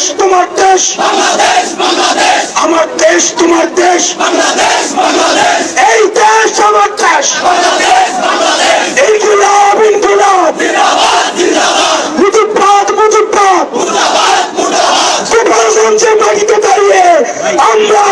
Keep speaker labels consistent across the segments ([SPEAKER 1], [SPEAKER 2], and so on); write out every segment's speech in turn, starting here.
[SPEAKER 1] দেশ তোমার দেশ। আমার দেশ তোমার দেশ। এই দেশ আমার দেশ। ইনকিলাব ইনকিলাব মুজিবাদ মুজিবাদ গোপালগঞ্জের মাটিতে দাঁড়িয়ে আমরা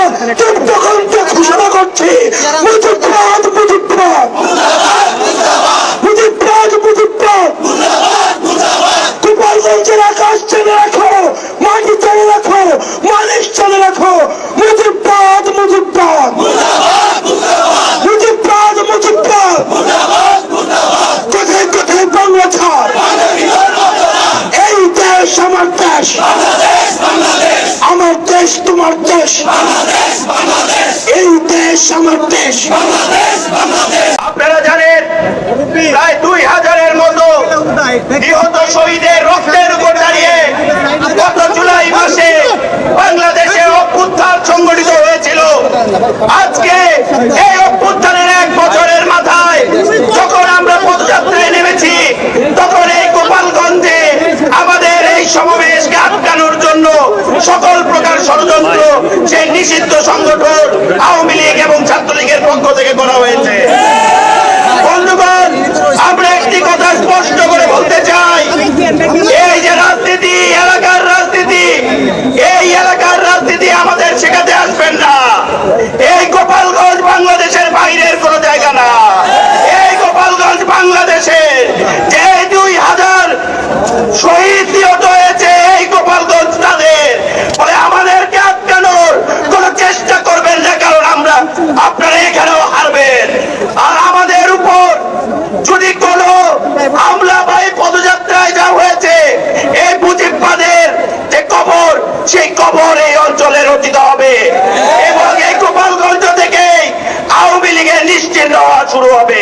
[SPEAKER 1] বাংলা এই দেশ আমার দেশ। আমার দেশ তোমার দেশ। এই দেশ আমার দেশ।
[SPEAKER 2] আপনারা জানেন, প্রায় দুই হাজারের মতো নিহত শহীদের রক্তের উপর দাঁড়িয়ে গত জুলাই মাসে বাংলাদেশে অভ্যুত্থান সংগঠিত হয়েছিল। আজকে এই সেই নিষিদ্ধ সংগঠন আওয়ামী লীগ এবং ছাত্রলীগের পক্ষ থেকে করা হয়েছে। শুরু হবে।